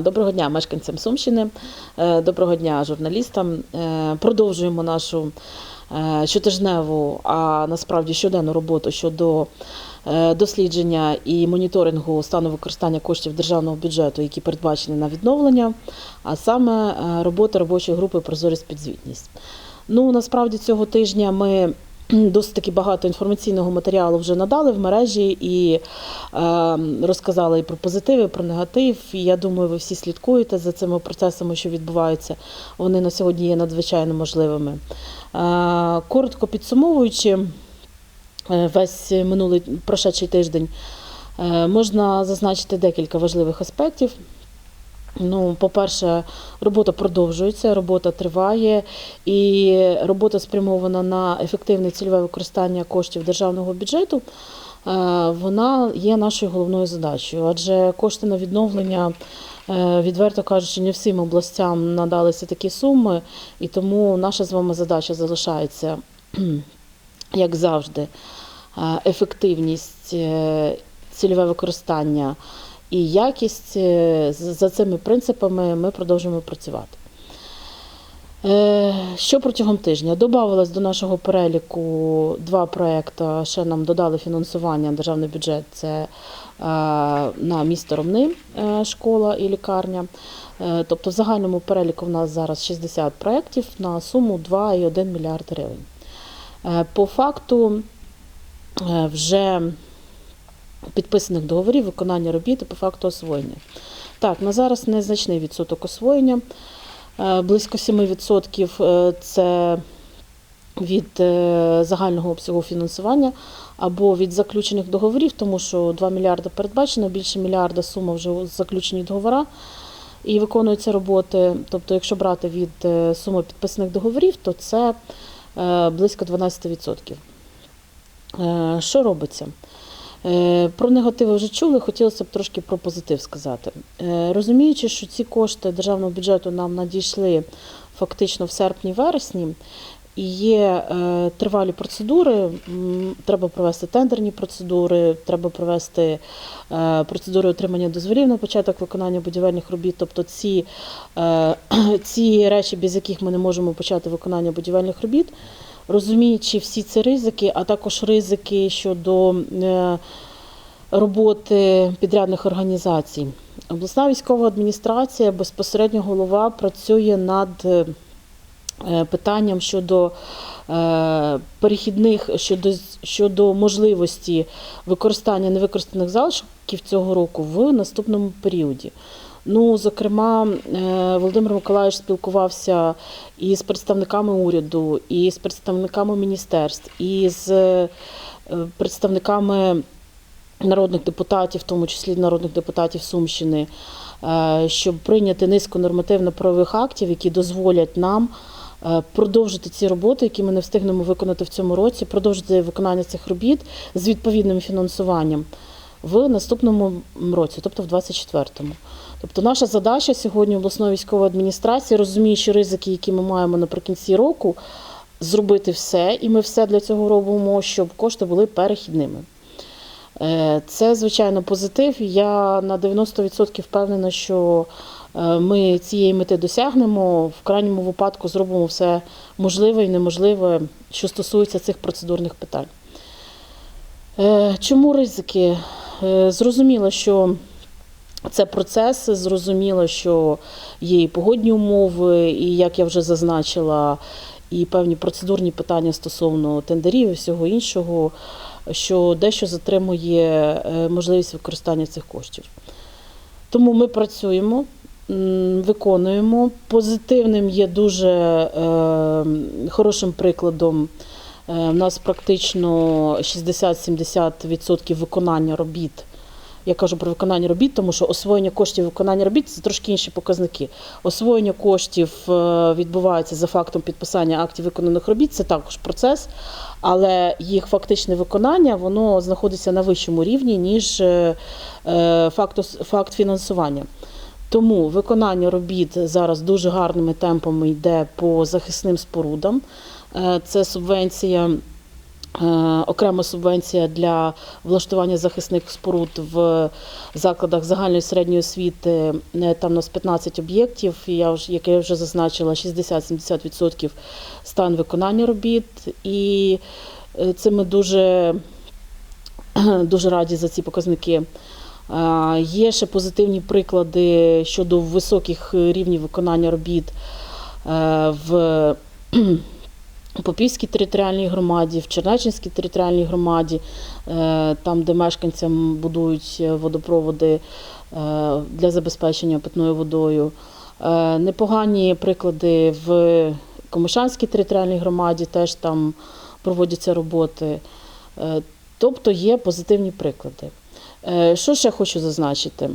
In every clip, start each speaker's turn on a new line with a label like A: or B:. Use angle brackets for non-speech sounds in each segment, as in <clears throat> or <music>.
A: Доброго дня мешканцям Сумщини, е, доброго дня журналістам. Е, Продовжуємо нашу е, щотижневу, а насправді щоденну роботу щодо дослідження і моніторингу стану використання коштів державного бюджету, які передбачені на відновлення, а саме робота робочої групи Прозорість підзвітність. Ну насправді цього тижня ми <clears throat> досить таки багато інформаційного матеріалу вже надали в мережі і е, розказали і про позитив, і про негатив. І я думаю, ви всі слідкуєте за цими процесами, що відбуваються. Вони на сьогодні є надзвичайно можливими. Е, коротко підсумовуючи е, весь минулий прошедший тиждень, е, можна зазначити декілька важливих аспектів. Ну, по-перше, робота продовжується, робота триває, і робота спрямована на ефективне цільове використання коштів державного бюджету. е, Вона є нашою головною задачею, адже кошти на відновлення, е, відверто кажучи, не всім областям надалися такі суми, і тому наша з вами задача залишається, <clears throat> як завжди, е, ефективність, цільове використання і якість. Е, За цими принципами ми продовжуємо працювати. Е, Що протягом тижня? Добавилось до нашого переліку два проекти. Ще нам додали фінансування державний бюджет. Це е, на місто Ромни школа і лікарня. Тобто в загальному переліку в нас зараз 60 проєктів на суму 2,1 мільярд гривень. По факту вже підписаних договорів виконання робіт і по факту освоєння. Так, на зараз незначний відсоток освоєння. Е, Близько 7% е, це від е, загального обсягу фінансування або від заключених договорів, тому що 2 мільярди передбачено, більше мільярда сума вже заключені договори і виконуються роботи. Тобто, якщо брати від суми підписаних договорів, то це близько 12%. Е, Що робиться? Е, Про негативи вже чули, хотілося б трошки про позитив сказати. Е, Розуміючи, що ці кошти державного бюджету нам надійшли фактично в серпні-вересні, і є е, тривалі процедури, треба провести тендерні процедури, треба провести е, процедури отримання дозволів на початок виконання будівельних робіт. Тобто ці, е, <clears throat> ці речі, без яких ми не можемо почати виконання будівельних робіт, розуміючи всі ці ризики, а також ризики щодо роботи підрядних організацій. Обласна військова адміністрація, безпосередньо голова працює над питанням щодо е, перехідних щодо, щодо можливості використання невикористаних залишків цього року в наступному періоді. Ну, зокрема, е, Володимир Миколаївич спілкувався і з представниками уряду, і з представниками міністерств, і з е, представниками народних депутатів, в тому числі народних депутатів Сумщини, е, щоб прийняти низку нормативно-правових актів, які дозволять нам е, продовжити ці роботи, які ми не встигнемо виконати в цьому році, продовжити виконання цих робіт з відповідним фінансуванням в наступному році, тобто в 24-му. Тобто наша задача сьогодні обласної військової адміністрації, розуміючи ризики, які ми маємо наприкінці року, зробити все, і ми все для цього робимо, щоб кошти були перехідними. Е, Це, звичайно, позитив. Я на 90% впевнена, що е, ми цієї мети досягнемо. В крайньому випадку зробимо все можливе і неможливе, що стосується цих процедурних питань. Е, Чому ризики? Е, Зрозуміло, що це процес, зрозуміло, що є і погодні умови, і як я вже зазначила, і певні процедурні питання стосовно тендерів і всього іншого, що дещо затримує е, можливість використання цих коштів. Тому ми працюємо, виконуємо. Позитивним є дуже е, хорошим прикладом. Е, У нас практично 60-70% виконання робіт. Я кажу про виконання робіт, тому що освоєння коштів виконання робіт це трошки інші показники. Освоєння коштів е, відбувається за фактом підписання актів виконаних робіт. Це також процес, але їх фактичне виконання воно знаходиться на вищому рівні, ніж е, е, факт фінансування. Тому виконання робіт зараз дуже гарними темпами йде по захисним спорудам. Е, Це субвенція Е, Окрема субвенція для влаштування захисних споруд в закладах загальної середньої освіти. Е, Там у нас 15 об'єктів, я вже, як я вже зазначила, 60-70% стан виконання робіт. І це ми дуже, <clears throat> дуже раді за ці показники. Е, Є ще позитивні приклади щодо високих рівнів виконання робіт е, в <clears throat> Попівській територіальній громаді, в Чернеччинській територіальній громаді, е, там, де мешканцям будують водопроводи для забезпечення питною водою. Непогані приклади в Комишанській територіальній громаді, теж там проводяться роботи. Тобто є позитивні приклади. Е, Що ще хочу зазначити?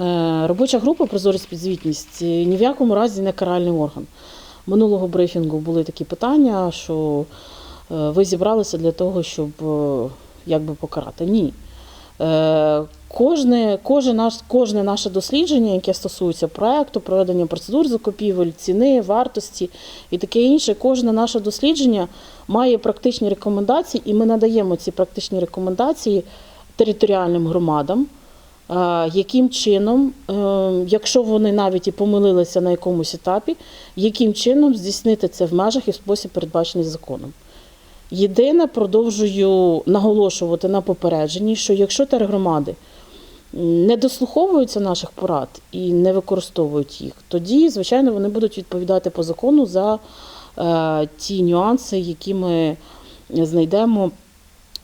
A: Е, Робоча група Прозорість підзвітність е, ні в якому разі не каральний орган. Минулого брифінгу були такі питання, що ви зібралися для того, щоб якби покарати. Ні. Кожне, кожне, наш, кожне наше дослідження, яке стосується проекту, проведення процедур закупівель, ціни, вартості і таке інше, кожне наше дослідження має практичні рекомендації, і ми надаємо ці практичні рекомендації територіальним громадам, е, яким чином, е, якщо вони навіть і помилилися на якомусь етапі, яким чином здійснити це в межах і в спосіб передбачений законом. Єдине, продовжую наголошувати на попередженні, що якщо тергромади не дослуховуються наших порад і не використовують їх, тоді, звичайно, вони будуть відповідати по закону за е, ті нюанси, які ми знайдемо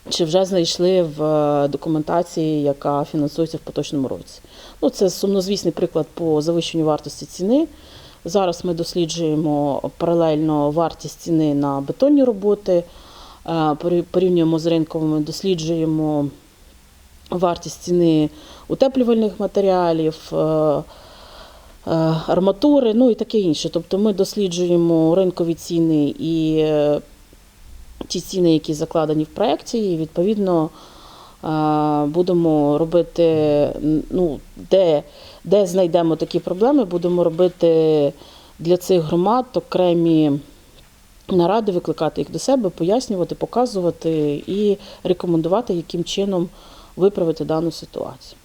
A: чи вже знайшли в е, документації, яка фінансується в поточному році. Ну, це сумнозвісний приклад по завищенню вартості ціни. Зараз ми досліджуємо паралельно вартість ціни на бетонні роботи, е, порівнюємо з ринковими, досліджуємо вартість ціни утеплювальних матеріалів, е, арматури, ну і таке інше. Тобто ми досліджуємо ринкові ціни і ті ціни, які закладені в проєкті, і відповідно е, будемо робити, ну, де, де знайдемо такі проблеми, будемо робити для цих громад окремі наради, викликати їх до себе, пояснювати, показувати і рекомендувати, яким чином виправити дану ситуацію.